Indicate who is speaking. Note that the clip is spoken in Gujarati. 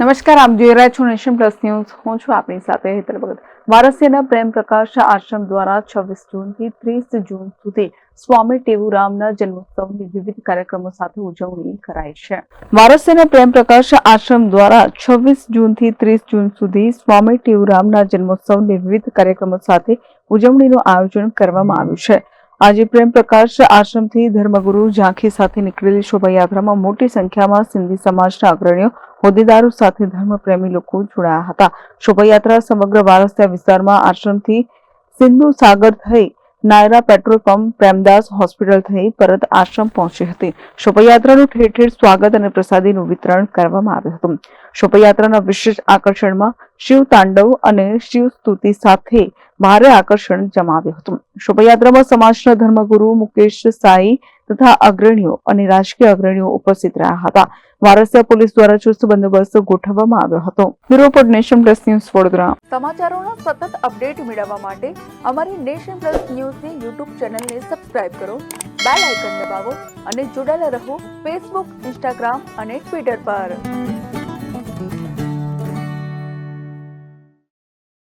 Speaker 1: નમસ્કાર, આપ જોઈ રહ્યા છો નેશન પ્લસ ન્યૂઝ. હું છું આપણી સાથે હેતલ ભગત. વારસિયાના પ્રેમ પ્રકાશ આશ્રમ દ્વારા છવ્વીસ જૂનથી ત્રીસ જૂન સુધી સ્વામી ટેવુરામના જન્મોત્સવની વિવિધ કાર્યક્રમો સાથે ઉજવણી કરાઈ છે. વારસિયાના પ્રેમ પ્રકાશ આશ્રમ દ્વારા છવ્વીસ જૂનથી ત્રીસ જૂન સુધી સ્વામી ટેવુરામના જન્મોત્સવની વિવિધ કાર્યક્રમો સાથે ઉજવણીનું આયોજન કરવામાં આવ્યું છે. આજે પ્રેમ પ્રકાશ આશ્રમથી ધર્મગુરુ ઝાંખી સાથે નીકળેલી શોભાયાત્રામાં મોટી સંખ્યામાં સિંધી સમાજના અગ્રણીઓ હોદ્દેદારો સાથે ધર્મપ્રેમી લોકો જોડાયા હતા. શોભાયાત્રા સમગ્ર વારસિયા વિસ્તારમાં આશ્રમથી સિંધુ સાગર થઈ Nayara petrol pump Premdas hospital થઈ પરત આશ્રમ પહોંચી હતી. શોભાયાત્રાનું ઠેર ઠેર સ્વાગત અને પ્રસાદીનું વિતરણ કરવામાં આવ્યું હતું. શોભાયાત્રાના વિશેષ આકર્ષણમાં શિવ તાંડવ અને શિવ સ્તુતિ સાથે ભારે આકર્ષણ જમાવ્યું હતું. શોભાયાત્રામાં સમાજના ધર્મગુરુ મુકેશ સાઈ તથા અગ્રણીઓ અને રાજકીય અગ્રણીઓ ઉપસ્થિત રહ્યા હતા. વારસિયા પોલીસ દ્વારા ચુસ્ત બંદોબસ્ત ગોઠવવામાં આવ્યો હતો. Bureau report nation plus news Vadodara. સમાચારોના સતત અપડેટ મેળવવા માટે અમારી નેશન પ્લસ ન્યૂઝની યુટ્યુબ ચેનલને સબસ્ક્રાઇબ કરો, બેલ આઇકન દબાવો અને જોડાયેલા રહો ફેસબુક, ઇન્સ્ટાગ્રામ અને ટ્વિટર પર.